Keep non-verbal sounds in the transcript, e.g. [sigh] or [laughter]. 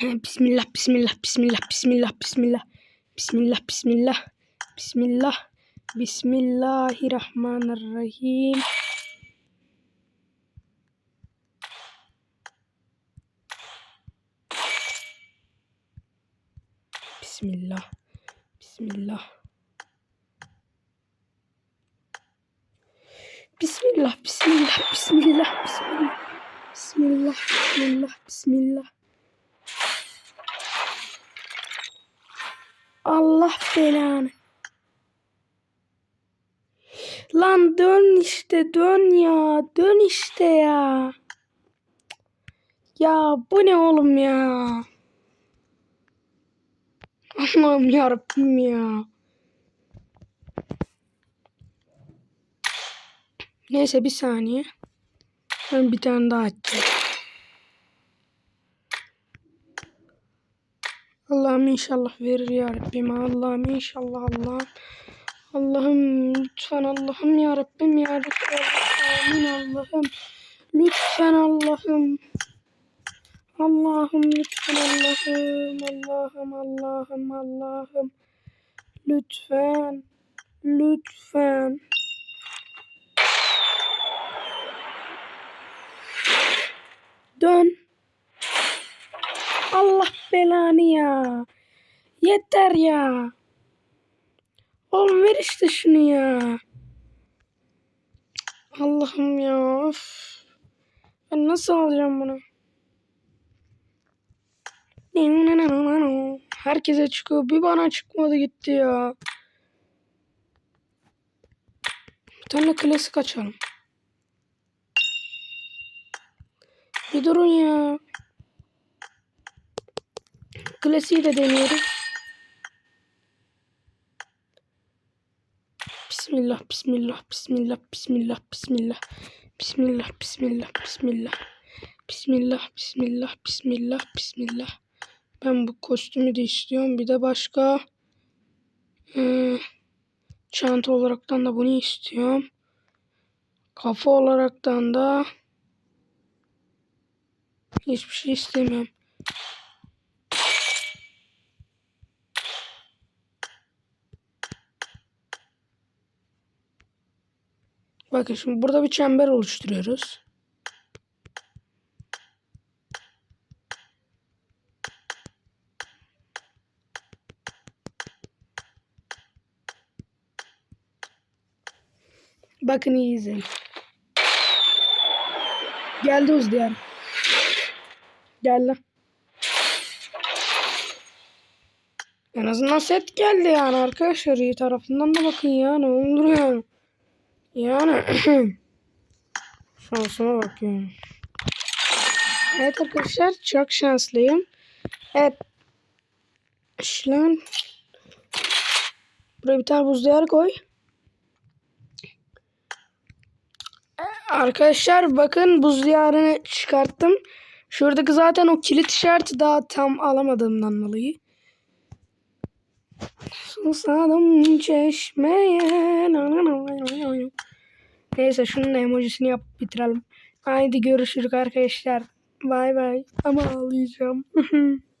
Bismillah, bismillah, bismillah, bismillah, bismillah. Bismillah, bismillah. Bismillah. Bismillahirrahmanirrahim. Bismillah. Bismillah. Bismillah, bismillah, bismillah, bismillah. Bismillah, bismillah, bismillah. Allah belanı. Lan dön işte dön ya. Dön işte ya. Ya bu ne oğlum ya? Allah'ım yarabbim ya. Neyse bir saniye. Ben bir tane daha açacağım. Allah'ım inşallah verir ya Rabbim. Allah'ım inşallah Allah'ım. Allah'ım lütfen Allah'ım ya Rabbim ya Rabbim. Amin Allah'ım. Lütfen Allah'ım. Allah'ım lütfen Allah'ım. Allah'ım Allah'ım Allah'ım. Lütfen. Lütfen. Dön. Allah belanı ya. Yeter ya. Oğlum ver işte şunu ya. Allah'ım ya. Of. Ben nasıl alacağım bunu? Herkese çıkıyor. Bir bana çıkmadı gitti ya. Bir tane klasik açalım. Bir durun ya. Klasiği de deniyoruz. Bismillah, bismillah, bismillah, bismillah, bismillah. Bismillah, bismillah, bismillah. Bismillah, bismillah, bismillah, bismillah. Ben bu kostümü de istiyorum. Bir de başka ee, çanta olaraktan da bunu istiyorum. Kafa olaraktan da hiçbir şey istemiyorum. Bakın şimdi burada bir çember oluşturuyoruz. Bakın iyi izleyin. Geldi Uzdiyar. Geldi. En azından set geldi yani arkadaşlar. iyi tarafından da bakın ya. Ne olur yani. Yani. [clears throat] Şansıma bak yani. Evet arkadaşlar çok şanslıyım. Evet. Şlan. Buraya bir tane buz koy. Arkadaşlar bakın buz diyarını çıkarttım. Şuradaki zaten o kilit işareti daha tam alamadığımdan dolayı. Susadım çeşmeye. Neyse şunun emojisini yap bitirelim. Haydi görüşürüz arkadaşlar. Bay bay. Ama ağlayacağım. [laughs]